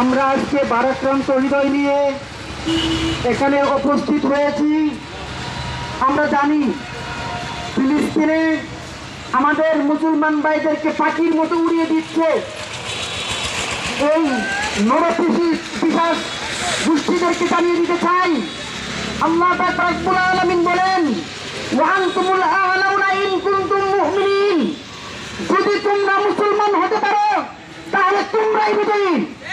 আমরা আজকে বারাক্রান্ত হৃদয় নিয়ে এখানে উপস্থিত হয়েছি। আমরা জানি ফিলিস্তিনে আমাদের মুসলমান ভাইদেরকে পাখির মতো উড়িয়ে দিচ্ছে। এই নরপিসি পিসাস গোষ্ঠীদেরকে জানিয়ে দিতে চাই। আল্লাহ আলামিন বলেন যদি তোমরা মুসলমান হতে পারো, তাহলে তোমরাই বিজয়ী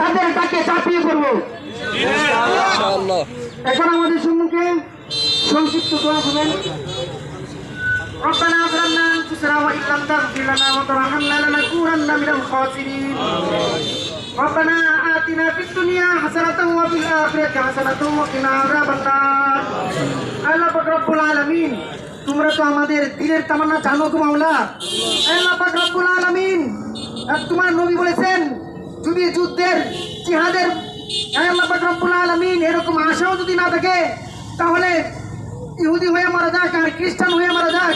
তাদের ডাকে চাপিয়ে পড়বো ইনশাআল্লাহ এখন আমাদের সম্মুখে সংক্ষিপ্ত দোয়া হবেন ربنا ظلمنا انفسنا وان لم تغفر لنا وترحمنا لنكونن من الخاسرين ربنا آتنا في الدنيا حسنة وفي الآخرة حسنة وقنا عذاب النار আল্লাহ পাক রব্বুল আলামিন তোমরা তো আমাদের দিলের তামান্না জানো গো মাওলা আল্লাহ পাক রব্বুল আলামিন আর তোমার নবী বলেছেন যদি যুদ্ধের জিহাদের রব্বুল আলামিন এরকম আশাও যদি না থাকে তাহলে ইহুদি হয়ে মারা যাক আর খ্রিস্টান হয়ে মারা যাক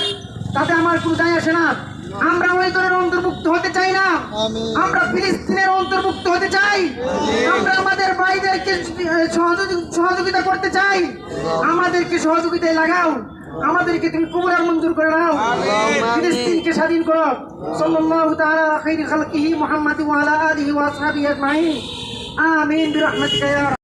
তাতে আমার কোনো যায় আসে না। আমরা ওই দলের অন্তর্ভুক্ত হতে চাই না। আমরা ফিলিস্তিনের অন্তর্ভুক্ত হতে চাই। আমরা আমাদের ভাইদেরকে সহযোগি- সহযোগিতা করতে চাই। আমাদেরকে সহযোগিতায় লাগাও। আমাদেরকে তুমি কবুলার মঞ্জুর করে নাও। স্বাধীন করো সাল্লাল্লাহু তাআলা আলা খাইরি খালকিহি মুহাম্মাদি ওয়া আলা আলিহি ওয়া আসহাবিহি আজমাইন। আমিন বিরহমাতিকা